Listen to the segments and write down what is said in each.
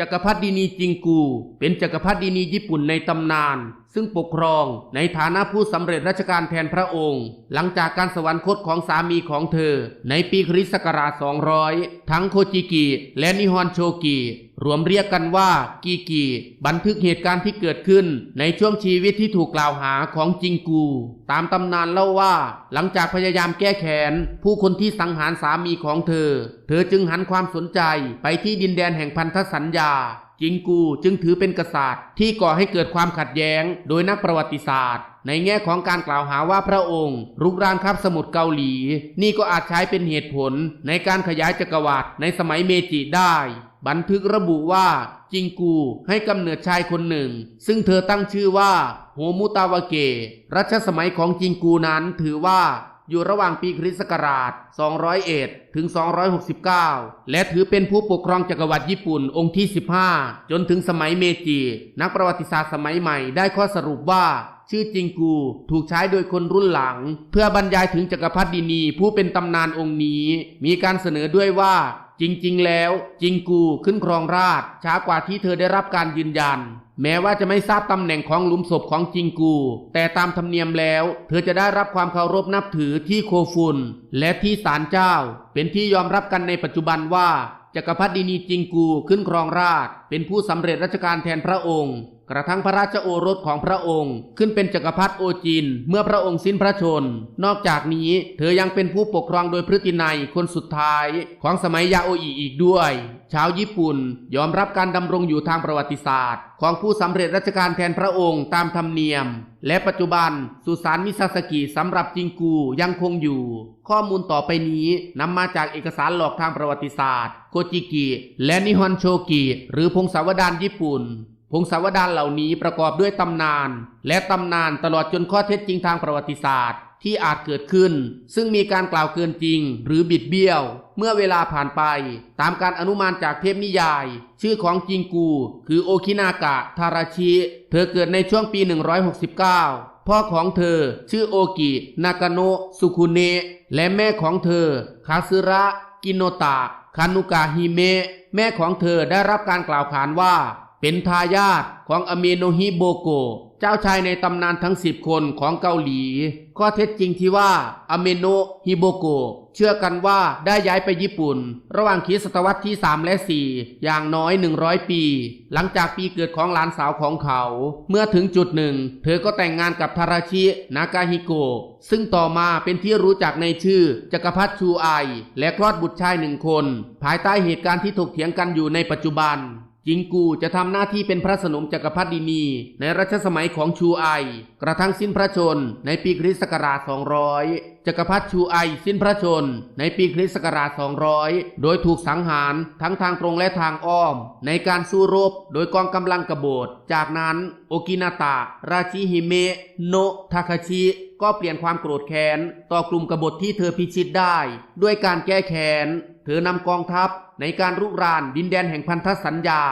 จักรพรรดินีจิงกู เป็นจักรพรรดินีญี่ปุ่นในตำนาน ซึ่งปกครองในฐานะผู้สำเร็จราชการแทนพระองค์ หลังจากการสวรรคตของสามีของเธอ ในปีคริสต์ศักราช 200 ทั้งโคจิกิและนิฮอนโชกิรวมเรียกกันว่ากีกีบันทึกเหตุการณ์ที่เกิดขึ้นในช่วงชีวิตที่ถูกกล่าวหาของจิงกู ตามตำนานเล่าว่า หลังจากพยายามแก้แค้นผู้คนที่สังหารสามีของเธอ เธอจึงหันความสนใจไปที่ดินแดนแห่งพันธสัญญา จิงกูจึงถือเป็นกษัตริย์ ที่ก่อให้เกิดความขัดแย้ง โดยนักประวัติศาสตร์ ในแง่ของการกล่าวหาว่าพระองค์รุกรานคาบสมุทรเกาหลี นี่ก็อาจใช้เป็นเหตุผลในการขยายจักรวรรดิในสมัยเมจิได้ บันทึกระบุว่าจิงกูให้กำเนิดชายคนหนึ่ง ซึ่งเธอตั้งชื่อว่าโฮมุตาวาเกะรัชสมัยของจิงกูนั้นถือว่า อยู่ระหว่างปีคริสต์ศักราช 201 ถึง 269 และถือเป็นผู้ปกครองจักรวรรดิญี่ปุ่นองค์ที่ 15 จนถึงสมัยเมจิ นักประวัติศาสตร์สมัยใหม่ได้ข้อสรุปว่าชื่อจิงกูถูกใช้โดยคนรุ่นหลัง เพื่อบรรยายถึงจักรพรรดินีผู้เป็นตำนานองค์นี้ มีการเสนอด้วยว่าจริงๆ แล้ว จิงกูขึ้นครองราชช้ากว่าที่เธอได้รับการยืนยัน แม้ว่าจะไม่ทราบตำแหน่งของหลุมศพของจิงกู แต่ตามธรรมเนียมแล้ว เธอจะได้รับความเคารพนับถือที่โคฟุน และที่ศาลเจ้า เป็นที่ยอมรับกันในปัจจุบันว่าจักรพรรดินีจิงกูขึ้นครองราช เป็นผู้สำเร็จราชการแทนพระองค์ กระทั่งพระราชโอรสของพระองค์ขึ้นเป็นจักรพรรดิโอจินเมื่อพระองค์สิ้นพระชน นอกจากนี้ เธอยังเป็นผู้ปกครองโดยพฤตินัยคนสุดท้ายของสมัยยาโออิอีกด้วย ชาวญี่ปุ่นยอมรับการดำรงอยู่ทางประวัติศาสตร์ ของผู้สำเร็จราชการแทนพระองค์ตามธรรมเนียม และปัจจุบันสุสานมิซาสกิสำหรับจิงกูยังคงอยู่ ข้อมูลต่อไปนี้นำมาจากเอกสารหลอกทางประวัติศาสตร์ โคจิกิ และนิฮอนโชกิ หรือพงศาวดารญี่ปุ่น พงศาวดารเหล่านี้ประกอบด้วยตำนาน และตำนานตลอดจนข้อเท็จจริงทางประวัติศาสตร์ ที่อาจเกิดขึ้น ซึ่งมีการกล่าวเกินจริง หรือบิดเบี้ยว เมื่อเวลาผ่านไป ตามการอนุมานจากเทพนิยาย ชื่อของจิงกู คือโอคินากะทาราชิ เธอเกิดในช่วงปี 169 พ่อของเธอชื่อโอกินากาโนะสุคุเนะและแม่ของเธอคาซึระ กินโนตะคานุกาฮิเมะแม่ของเธอได้รับการกล่าวขานว่า เป็นทายาทของอเมโนฮิโบโกะเจ้าชายในตำนานทั้งสิบคนของเกาหลี ข้อเท็จจริงที่ว่าอเมโนฮิโบโกะเชื่อกันว่าได้ย้ายไปญี่ปุ่น ระหว่างคริสตศตวรรษที่ 3 และ 4 อย่างน้อย 100 ปี หลังจากปีเกิดของหลานสาวของเขา เมื่อถึงจุดหนึ่ง เธอก็แต่งงานกับทาราชิ นากาฮิโกะซึ่งต่อมาเป็นที่รู้จักในชื่อ จักรพรรดิชูไอ และคลอดบุตรชายหนึ่งคน ภายใต้เหตุการณ์ที่ถกเถียงกันอยู่ในปัจจุบัน จิงกูจะทำหน้าที่เป็นพระสนมจักรพรรดินี ในรัชสมัยของชูไอ กระทั่งสิ้นพระชน ในปีคริสต์ศักราช 200 จักรพรรดิชูไอสิ้นพระชน ในปีคริสต์ศักราช 200 โดยถูกสังหารทั้งทางตรงและทางอ้อม ในการสู้รบโดยกองกำลังกบฏจากนั้น โอกินาตะ ราชิฮิเมะโนทาคาชิก็เปลี่ยนความโกรธแค้นต่อกลุ่มกบฏที่เธอพิชิตได้ ด้วยการแก้แค้น ธอนำกองทัพในการรุกรานดินแดนแห่งพันธสัญญา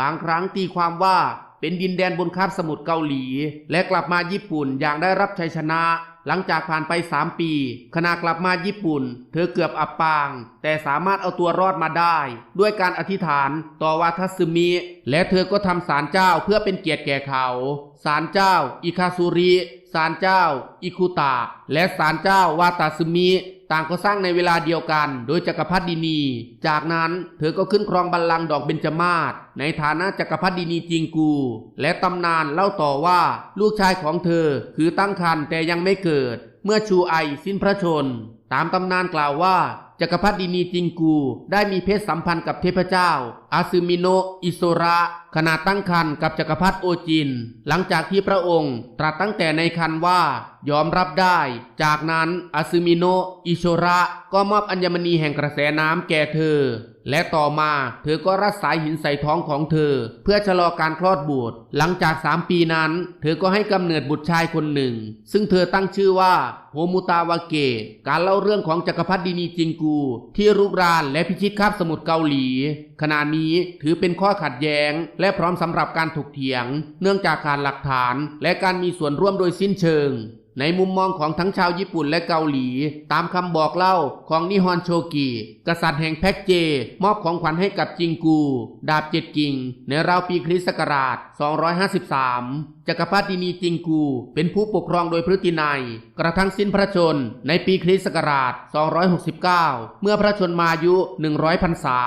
บางครั้งตีความว่าเป็นดินแดนบนคาบสมุทรเกาหลี และกลับมาญี่ปุ่นอย่างได้รับชัยชนะ หลังจากผ่านไป 3 ปี ขณะกลับมาญี่ปุ่น เธอเกือบอับปาง แต่สามารถเอาตัวรอดมาได้ ด้วยการอธิษฐานต่อวาทัสึมิ และเธอก็ทำศาลเจ้าเพื่อเป็นเกียรติแก่เขาศาลเจ้า อิคาซุริศาลเจ้า อิคุตะ และศาลเจ้าวาตาซึมิ ต่างก็สร้างในเวลาเดียวกัน โดยจักรพรรดินี จากนั้นเธอก็ขึ้นครองบัลลังก์ดอกเบญจมาศในฐานะจักรพรรดินีจิงกู และตำนานเล่าต่อว่าลูกชายของเธอคือตั้งครรภ์แต่ยังไม่เกิด เมื่อชูไอสิ้นพระชน ตามตำนานกล่าวว่า จักรพรรดินีจิงกู ได้มีเพศสัมพันธ์กับเทพเจ้า อาซึมิโนะอิโซระ ขณะตั้งครรภ์กับจักรพรรดิโอจิน หลังจากที่พระองค์ ตรัสตั้งแต่ในครรภ์ว่ายอมรับได้ จากนั้นอาซึมิโนะอิโชระก็มอบอัญมณีแห่งกระแสน้ำแก่เธอ และต่อมาเธอก็รัดสายหินใส่ท้องของเธอ เพื่อชะลอการคลอดบุตร หลังจากสามปีนั้น เธอก็ให้กำเนิดบุตรชายคนหนึ่ง ซึ่งเธอตั้งชื่อว่าโฮมุตาวาเกะการเล่าเรื่องของจักรพรรดินีจิงกูที่รุกรานและพิชิตคาบสมุทรเกาหลี ขณะนี้ถือเป็นข้อขัดแย้ง และพร้อมสำหรับการถกเถียง เนื่องจากขาดหลักฐาน และการมีส่วนร่วมโดยสิ้นเชิง ในมุมมองของทั้งชาวญี่ปุ่นและเกาหลี ตามคำบอกเล่าของนิฮอนโชกิ กษัตริย์แห่งแพ็กเจ มอบของขวัญให้กับจิงกู ดาบเจ็ดกิ่ง ในราวปีคริสต์ศักราช 253 จักรพรรดินีจิงกู เป็นผู้ปกครองโดยพฤตินัย กระทั่งสิ้นพระชน ในปีคริสต์ศักราช 269 เมื่อพระชนมายุ 100พรรษา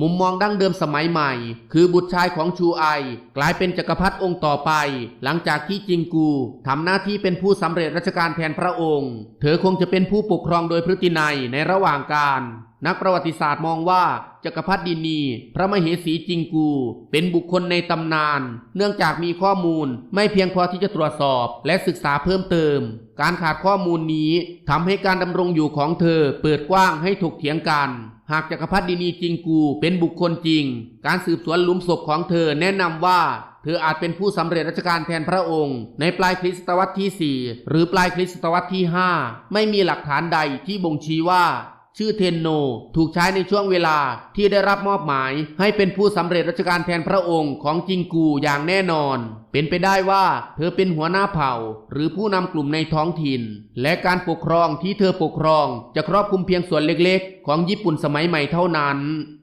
มุมมองดั้งเดิมสมัยใหม่ คือบุตรชายของชูไอกลายเป็นจักรพรรดิองค์ต่อไป หลังจากที่จิงกูทำหน้าที่เป็นผู้สำเร็จราชการแทนพระองค์ เธอคงจะเป็นผู้ปกครองโดยพฤตินัยในระหว่างการ นักประวัติศาสตร์มองว่าจักรพรรดินี พระมเหสีจิงกู เป็นบุคคลในตำนาน เนื่องจากมีข้อมูลไม่เพียงพอที่จะตรวจสอบและศึกษาเพิ่มเติม การขาดข้อมูลนี้ทำให้การดำรงอยู่ของเธอเปิดกว้างให้ถกเถียงกัน หากจักรพรรดินีจิงกูเป็นบุคคลจริง การสืบสวนหลุมศพของเธอแนะนำว่าเธออาจเป็นผู้สำเร็จราชการแทนพระองค์ ในปลายคริสตวรรษที่ 4 หรือปลายคริสตวรรษที่ 5 ไม่มีหลักฐานใดที่บ่งชี้ว่า ชื่อเทนโน ถูกใช้ในช่วงเวลาที่ได้รับมอบหมาย ให้เป็นผู้สำเร็จราชการแทนพระองค์ของจิงกูอย่างแน่นอน เป็นไปได้ว่าเธอเป็นหัวหน้าเผ่า หรือผู้นำกลุ่มในท้องถิ่น และการปกครองที่เธอปกครอง จะครอบคลุมเพียงส่วนเล็กๆ ของญี่ปุ่นสมัยใหม่เท่านั้น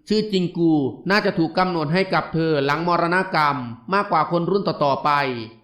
ชื่อจิงกูน่าจะถูกกำหนดให้กับเธอหลังมรณกรรม มากกว่าคนรุ่นต่อๆไป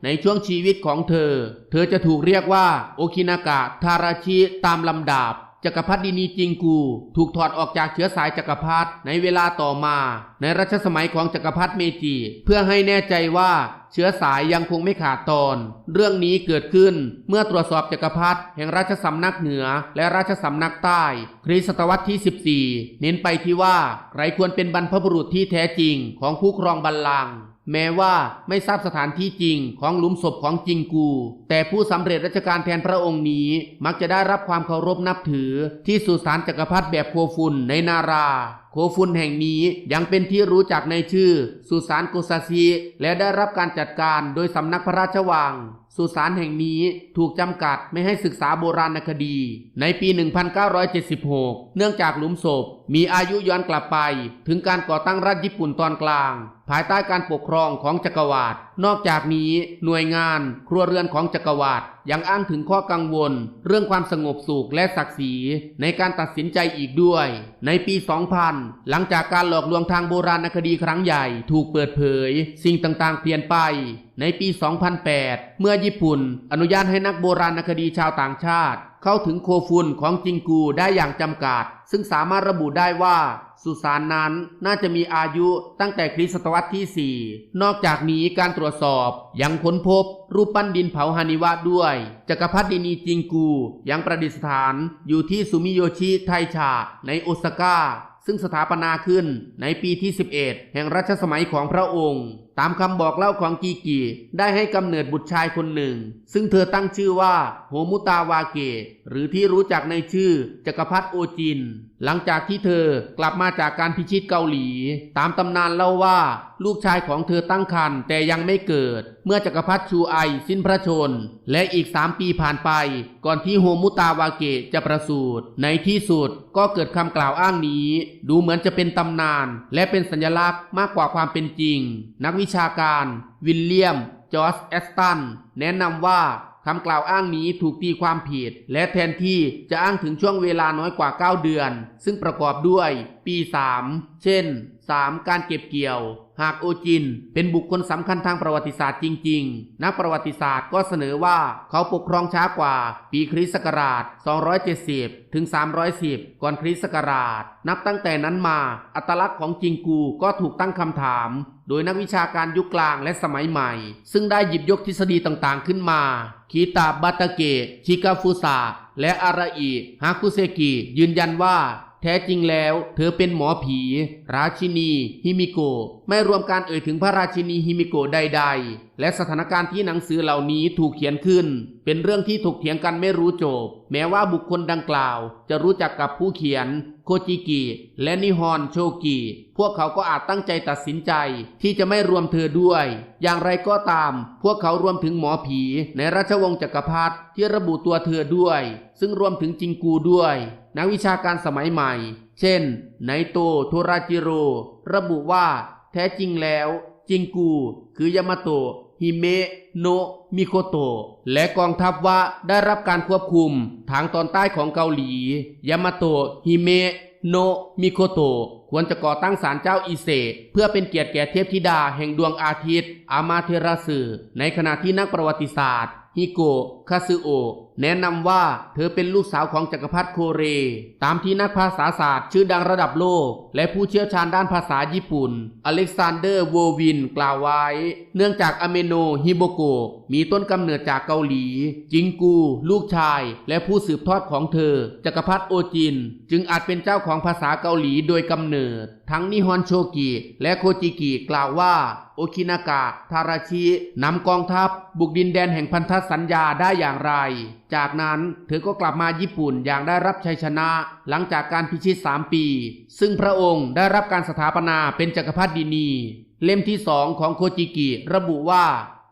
ในช่วงชีวิตของเธอ เธอจะถูกเรียกว่าโอคินากะทาราชิตามลำดับ จักรพรรดินีจิงกู ถูกถอดออกจากเชื้อสายจักรพรรดิในเวลาต่อมา ในรัชสมัยของจักรพรรดิเมจิ เพื่อให้แน่ใจว่าเชื้อสายยังคงไม่ขาดตอน เรื่องนี้เกิดขึ้นเมื่อตรวจสอบจักรพรรดิแห่งราชสำนักเหนือและราชสำนักใต้ คริสตศตวรรษที่ 14 เน้นไปที่ว่าใครควรเป็นบรรพบุรุษที่แท้จริงของผู้ครองบัลลังก์ แม้ว่าไม่ทราบสถานที่จริงของหลุมศพของจิงกู แต่ผู้สำเร็จราชการแทนพระองค์นี้ มักจะได้รับความเคารพนับถือที่สุสานจักรพรรดิแบบโคฟุนในนารา ฟุนแห่งนี้ยังเป็นที่รู้จักในชื่อ สุสานโกซาซิและได้รับการจัดการโดยสำนักพระราชวัง สุสานแห่งนี้ถูกจำกัดไม่ให้ศึกษาโบราณคดี ในปี 1976 เนื่องจากหลุมศพ มีอายุย้อนกลับไป ถึงการก่อตั้งรัฐญี่ปุ่นตอนกลาง ภายใต้การปกครองของจักรวรรดินอกจากนี้ หน่วยงาน ครัวเรือนของจักรวรรดิยังอ้างถึงข้อกังวล เรื่องความสงบสุขและศักดิ์ศรีในการตัดสินใจอีกด้วย ในปี 2000 หลังจากการหลอกลวงทางโบราณคดีครั้งใหญ่ถูกเปิดเผย สิ่งต่างๆ เปลี่ยนไปในปี 2008 เมื่อญี่ปุ่น อนุญาตให้นักโบราณคดีชาวต่างชาติ เข้าถึงโคฟุนของจิงกูได้อย่างจำกัด ซึ่งสามารถระบุได้ว่า สุสานนั้นน่าจะมีอายุตั้งแต่คริสตศตวรรษที่ 4 นอกจากนี้การตรวจสอบยังค้นพบรูปปั้นดินเผาฮานิวะด้วย จักรพรรดินีจิงกูยังประดิษฐานอยู่ที่ซูมิโยชิไทชาในโอซาก้า ซึ่งสถาปนาขึ้นในปีที่ 11 แห่งรัชสมัยของพระองค์ ตามคำบอกเล่าของกีกิได้ให้กำเนิดบุตรชายคนหนึ่ง ซึ่งเธอตั้งชื่อว่าโฮมุตาวาเกะหรือที่รู้จักในชื่อจักรพรรดิโอจิน หลังจากที่เธอกลับมาจากการพิชิตเกาหลี ตามตำนานเล่าว่า ลูกชายของเธอตั้งครรภ์แต่ยังไม่เกิด เมื่อจักรพรรดิชูไอสิ้นพระชน และอีกสามปีผ่านไป ก่อนที่โฮมุตาวาเกะจะประสูติในที่สุดก็เกิดคำกล่าวอ้างนี้ ดูเหมือนจะเป็นตำนาน และเป็นสัญลักษณ์มากกว่าความเป็นจริง นักวิชาการ วิลเลียม จอร์จแอสตัน แนะนำว่าคำกล่าวอ้างนี้ถูกตีความผิด และแทนที่จะอ้างถึงช่วงเวลาน้อยกว่า 9 เดือน ซึ่งประกอบด้วย ปี 3 เช่น 3. การเก็บเกี่ยว หากโอจิน เป็นบุคคลสำคัญทางประวัติศาสตร์จริง ๆ นักประวัติศาสตร์ก็เสนอว่าเขาปกครองช้ากว่า ปีคริสต์ศักราช 270 ถึง 310 ก่อนคริสต์ศักราช นับตั้งแต่นั้นมา อัตลักษณ์ของจิงกูก็ถูกตั้งคำถาม โดยนักวิชาการยุคกลางและสมัยใหม่ ซึ่งได้หยิบยกทฤษฎีต่างๆขึ้นมาคีตาบัตาเกะชิกาฟุสะและอาราอิฮาคุเซกิยืนยันว่า แท้จริงแล้วเธอเป็นหมอผี ราชินี ฮิมิโกะไม่รวมการเอ่ยถึงพระราชินีฮิมิโกะใดๆ และสถานการณ์ที่หนังสือเหล่านี้ถูกเขียนขึ้น เป็นเรื่องที่ถกเถียงกันไม่รู้จบ แม้ว่าบุคคลดังกล่าว จะรู้จักกับผู้เขียน โคจิกิ และนิฮอนโชกิ พวกเขาก็อาจตั้งใจตัดสินใจที่จะไม่รวมเธอด้วย อย่างไรก็ตาม พวกเขารวมถึงหมอผีในราชวงศ์จักรพรรดิที่ระบุตัวเธอด้วย ซึ่งรวมถึงจิงกูด้วย นักวิชาการสมัยใหม่ เช่น ไนโตโทราจิโร ระบุว่า แท้จริงแล้ว จิงกู คือยามาโตะ ฮิเมะโนะมิโคโตะและกองทัพวะได้รับการควบคุมทางตอนใต้ของเกาหลี ยามาโตะฮิเมะโนะมิโคโตะควรจะก่อตั้งศาลเจ้าอิเซเพื่อเป็นเกียรติแก่เทพธิดาแห่งดวงอาทิตย์ อามาเทราสึในขณะที่นักประวัติศาสตร์ฮิโกะคาซึโอะ แนะนำว่าเธอเป็นลูกสาวของจักรพรรดิโคเร ตามที่นักภาษาศาสตร์ ชื่อดังระดับโลก และผู้เชี่ยวชาญด้านภาษาญี่ปุ่น อเล็กซานเดอร์โววิน กล่าวไว้ เนื่องจากอเมโนฮิโบโกะมีต้นกำเนิดจากเกาหลี จิงกู ลูกชาย และผู้สืบทอดของเธอ จักรพรรดิโอจิน จึงอาจเป็นเจ้าของภาษาเกาหลีโดยกำเนิด ทั้งนิฮอนโชกิและโคจิกิกล่าวว่า โอคินากะ ทาราชินำกองทัพบุกดินแดนแห่งพันธสัญญาได้อย่างไร จากนั้นเธอก็กลับมาญี่ปุ่นอย่างได้รับชัยชนะ หลังจากการพิชิตสามปี ซึ่งพระองค์ได้รับการสถาปนาเป็นจักรพรรดินี เล่มที่สองของโคจิกิระบุว่า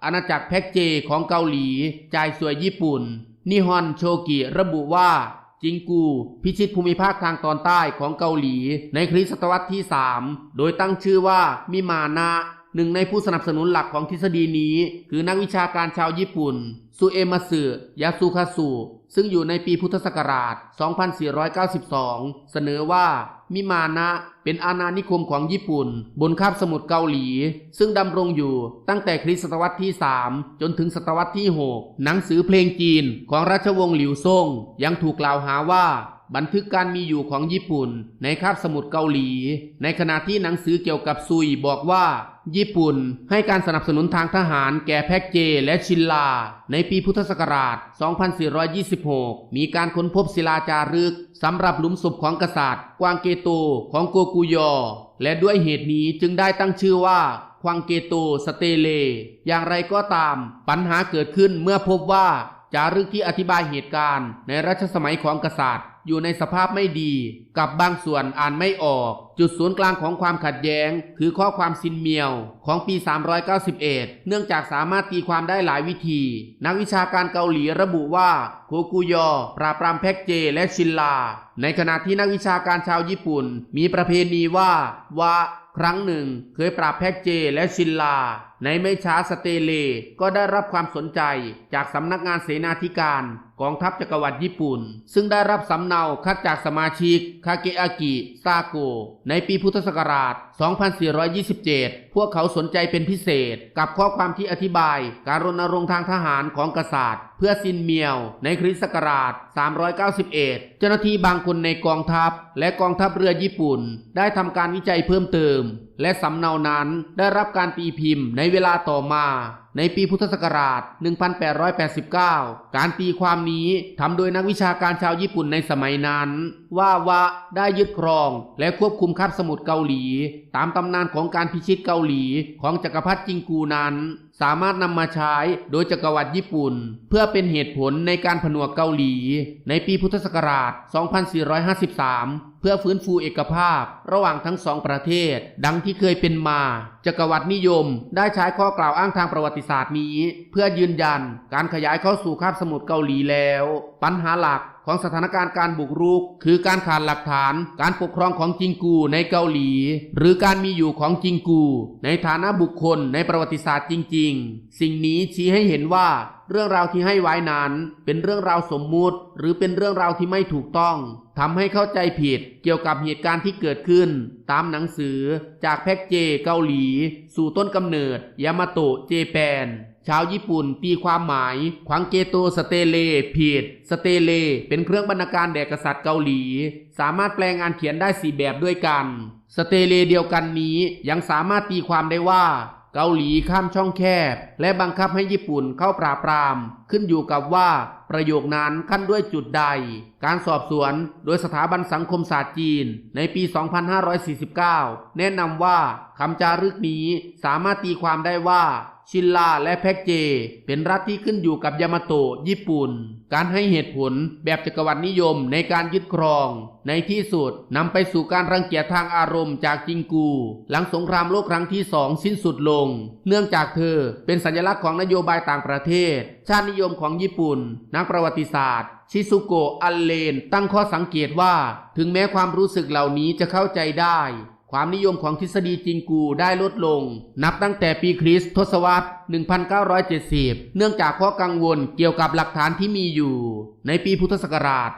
อาณาจักรแพ็กเจของเกาหลีจ่ายสวยญี่ปุ่น นิฮอนโชกิระบุว่า จิงกูพิชิตภูมิภาคทางตอนใต้ของเกาหลีในคริสตศตวรรษที่ 3 โดยตั้งชื่อว่ามิมานะ หนึ่งในผู้สนับสนุนหลักของทฤษฎีนี้ คือนักวิชาการชาวญี่ปุ่นซูเอมาสึยาสุคาสุซึ่งอยู่ในปีพุทธศักราช 2492 เสนอว่า มิมานะเป็นอาณานิคมของญี่ปุ่น บนคาบสมุทรเกาหลี ซึ่งดำรงอยู่ตั้งแต่คริสตศตวรรษที่ 3 จนถึงศตวรรษที่ 6 หนังสือเพลงจีนของราชวงศ์หลิวซ่ง ยังถูกกล่าวหาว่าบันทึกการมีอยู่ของญี่ปุ่น ในคาบสมุทรเกาหลี ในขณะที่หนังสือเกี่ยวกับซุยบอกว่า ญี่ปุ่นให้การสนับสนุนทางทหารแก่แพ็กเจและชินลา ในปีพุทธศักราช 2426 มีการค้นพบศิลาจารึกสำหรับหลุมศพของกษัตริย์ กวางเกโตของโกกุยอ และด้วยเหตุนี้จึงได้ตั้งชื่อว่าควางเกโตสเตเล อย่างไรก็ตาม ปัญหาเกิดขึ้นเมื่อพบว่าจารึกที่อธิบายเหตุการณ์ในรัชสมัยของกษัตริย์ อยู่ในสภาพไม่ดี กับบางส่วนอ่านไม่ออก จุดศูนย์กลางของความขัดแย้ง คือข้อความซินเมียวของปี 391 เนื่องจากสามารถตีความได้หลายวิธี นักวิชาการเกาหลีระบุว่าโคกุยอ ปราบปรามแพ็กเจ และชินลา ในขณะที่นักวิชาการชาวญี่ปุ่น มีประเพณีว่า วะ ครั้งหนึ่ง เคยปราบแพ็กเจ และชินลาในไม่ช้าสเตเลก็ได้รับความสนใจจากสำนักงานเสนาธิการกองทัพจักรวรรดิญี่ปุ่น ซึ่งได้รับสำเนาคัดจากสมาชิก คาเกอากิซาโก ในปีพุทธศักราช 2427 พวกเขาสนใจเป็นพิเศษกับข้อความที่อธิบายการรณรงค์ทางทหารของกษัตริย์ เพื่อซินเมียวในคริสต์ศักราช 391 เจ้าหน้าที่บางคนในกองทัพและกองทัพเรือญี่ปุ่น ได้ทำการวิจัยเพิ่มเติม และสำเนานั้นได้รับการตีพิมพ์ในเวลาต่อมาในปีพุทธศักราช 1889 การตีความนี้ทำโดยนักวิชาการชาวญี่ปุ่นในสมัยนั้น ว่าวะได้ยึดครองและควบคุมคาบสมุทรเกาหลี ตามตำนานของการพิชิตเกาหลีของจักรพรรดิจิงกูนั้น สามารถนำมาใช้โดยจักรวรรดิญี่ปุ่น เพื่อเป็นเหตุผลในการผนวกเกาหลี ในปีพุทธศักราช 2453 เพื่อฟื้นฟูเอกภาพ ระหว่างทั้งสองประเทศ ดังที่เคยเป็นมา จักรวรรดินิยม ได้ใช้ข้อกล่าวอ้างทางประวัติศาสตร์นี้ เพื่อยืนยันการขยายเข้าสู่คาบสมุทรเกาหลีแล้วปัญหาหลักของสถานการณ์การบุกรุก คือการขาดหลักฐาน การปกครองของจิงกูในเกาหลี หรือการมีอยู่ของจิงกู ในฐานะบุคคลในประวัติศาสตร์จริง ๆ สิ่งนี้ชี้ให้เห็นว่า เรื่องราวที่ให้ไว้นั้น เป็นเรื่องราวสมมุติ หรือเป็นเรื่องราวที่ไม่ถูกต้องทำให้เข้าใจผิดเกี่ยวกับเหตุการณ์ที่เกิดขึ้น ตามหนังสือ จากแพ็กเจ เกาหลี สู่ต้นกำเนิด ยามาโตะเจแปนชาวญี่ปุ่นตีความหมาย ขวางเกโตสเตเลผิดสเตเล เป็นเครื่องบรรณาการแด่กษัตริย์เกาหลี สามารถแปลงานเขียนได้สี่แบบด้วยกัน สเตเลเดียวกันนี้ยังสามารถตีความได้ว่า เกาหลีข้ามช่องแคบ และบังคับให้ญี่ปุ่นเข้าปราบปราม ขึ้นอยู่กับว่าประโยคนั้นขั้นด้วยจุดใด การสอบสวนโดยสถาบันสังคมศาสตร์จีนในปี 2549 แนะนำว่าคำจารึกนี้สามารถตีความได้ว่า ชินลาและแพ็กเจ เป็นรัฐที่ขึ้นอยู่กับยามาโตะญี่ปุ่น การให้เหตุผลแบบจักรวรรดินิยมในการยึดครอง ในที่สุดนำไปสู่การรังเกียจทางอารมณ์จากจิงกู หลังสงครามโลกครั้งที่สองสิ้นสุดลง เนื่องจากเธอเป็นสัญลักษณ์ของนโยบายต่างประเทศ ชาตินิยมของญี่ปุ่น นักประวัติศาสตร์ชิซุโกะ อัลเลน ตั้งข้อสังเกตว่า ถึงแม้ความรู้สึกเหล่านี้จะเข้าใจได้ ความนิยมของทฤษฎีจิงกูได้ลดลง นับตั้งแต่ปีคริสต์ทศวรรษ 1970 เนื่องจากข้อกังวลเกี่ยวกับหลักฐานที่มีอยู่ ในปีพุทธศักราช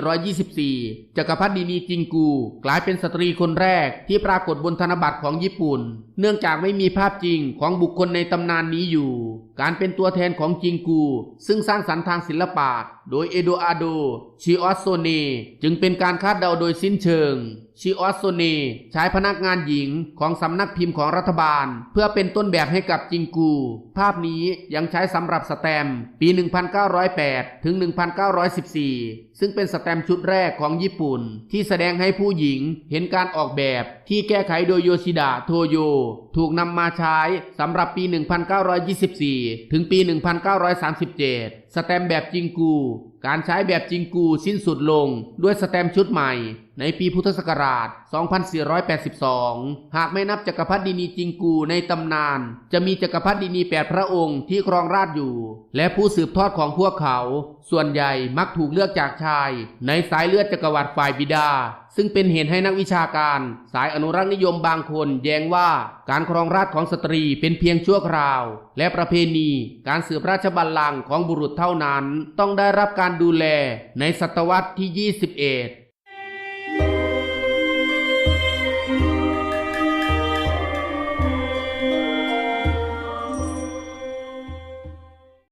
2424 จักรพรรดินีจิงกู กลายเป็นสตรีคนแรกที่ปรากฏบนธนบัตรของญี่ปุ่น เนื่องจากไม่มีภาพจริงของบุคคลในตำนานนี้อยู่ การเป็นตัวแทนของจิงกู ซึ่งสร้างสรรค์ทางศิลปะโดยเอโดอาโด ชิออสโซเนจึงเป็นการคาดเดาโดยสิ้นเชิง ชิออสโซเนใช้พนักงานหญิงของสำนักพิมพ์ของรัฐบาล เพื่อเป็นต้นแบบให้กับจิงกู ภาพนี้ยังใช้สำหรับสแตมป์ปี1908 ถึง 1914 ซึ่งเป็นสแตมป์ชุดแรกของญี่ปุ่น ที่แสดงให้ผู้หญิงเห็นการออกแบบที่แก้ไขโดยโยชิดะโทโย ถูกนำมาใช้สำหรับปี 1924 ถึงปี 1937 สแตมแบบจิงกู การใช้แบบจิงกูสิ้นสุดลงด้วยสแตมชุดใหม่ในปีพุทธศักราช 2482 หากไม่นับจักรพรรดินีจิงกูในตำนาน จะมีจักรพรรดินีแปดพระองค์ที่ครองราชอยู่ และผู้สืบทอดของพวกเขา ส่วนใหญ่มักถูกเลือกจากชาย ในสายเลือดจักรวรรดิฝ่ายบิดา ซึ่งเป็นเหตุให้นักวิชาการ สายอนุรักษ์นิยมบางคนแย้งว่าการครองราชของสตรีเป็นเพียงชั่วคราว และประเพณี การสืบราชบัลลังก์ของบุรุษเท่านั้น ต้องได้รับการดูแลในศตวรรษที่ 21